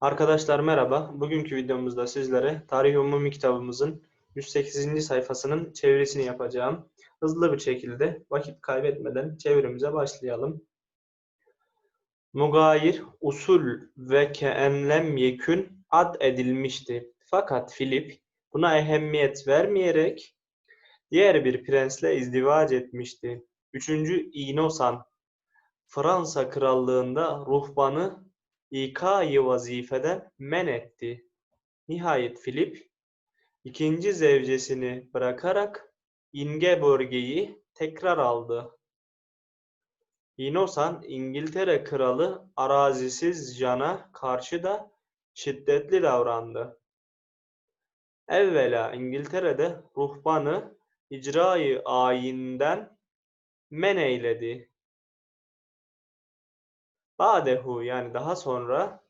Arkadaşlar merhaba. Bugünkü videomuzda sizlere Tarih Umumi kitabımızın 108. sayfasının çevirisini yapacağım. Hızlı bir şekilde vakit kaybetmeden çevirimize başlayalım. Mugayir, usul ve keenlem yekün ad edilmişti. Fakat Filip buna ehemmiyet vermeyerek diğer bir prensle izdivac etmişti. Üçüncü İnosan, Fransa krallığında ruhbanı İkayı vazifeden men etti. Nihayet Filip ikinci zevcesini bırakarak Ingeborg'yi tekrar aldı. İnosan İngiltere kralı arazisiz Jan'a karşı da şiddetli davrandı. Evvela İngiltere'de ruhbanı icrayı ayinden men eyledi. Badehu yani daha sonra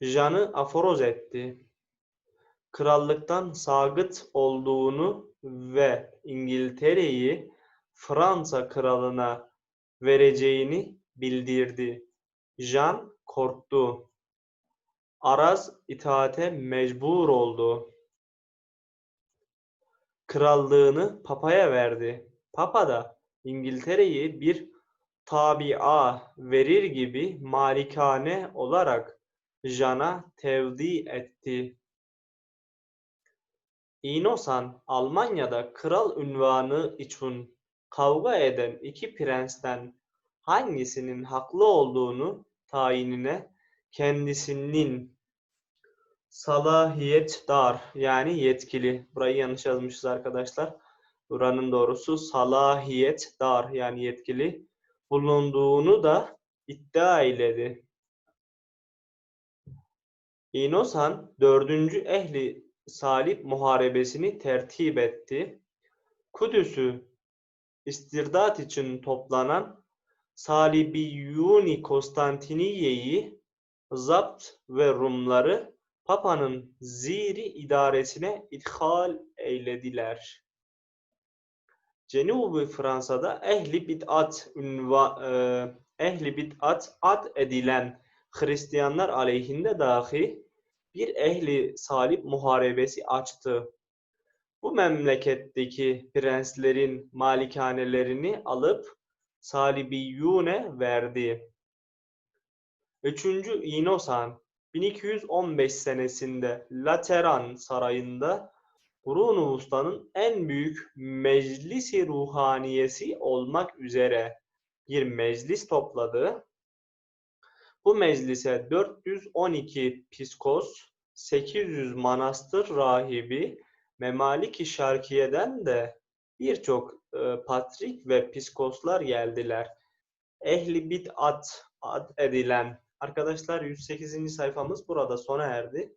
Jan'ı aforoz etti. Krallıktan sagıt olduğunu ve İngiltere'yi Fransa kralına vereceğini bildirdi. Jan korktu. Araz itaate mecbur oldu. Krallığını papaya verdi. Papa da İngiltere'yi bir tabi'a verir gibi malikane olarak Jan'a tevdi etti. İnosan Almanya'da kral ünvanı için kavga eden iki prensten hangisinin haklı olduğunu tayinine kendisinin salahiyet dar yani yetkili. Burayı yanlış yazmışız arkadaşlar. Buranın doğrusu salahiyet dar yani yetkili bulunduğunu da iddia eyledi. İnosan 4. Ehli Salip muharebesini tertip etti. Kudüs'ü istirdat için toplanan Salibiyuni Konstantiniye'yi zapt ve Rumları Papa'nın ziri idaresine idhal eylediler. Cenubi Fransa'da ehli bid'at ünva, e, ehli bid'at ad edilen Hristiyanlar aleyhinde dahi bir ehli salip muharebesi açtı. Bu memleketteki prenslerin malikanelerini alıp Salibiyune verdi. 3. İnosan 1215 senesinde Lateran sarayında Brunu Usta'nın en büyük meclisi ruhaniyesi olmak üzere bir meclis topladı. Bu meclise 412 piskos, 800 manastır rahibi, Memalik-i Şarkiye'den de birçok e, patrik ve piskoslar geldiler. Ehli bid'at ad edilen arkadaşlar 108. sayfamız burada sona erdi.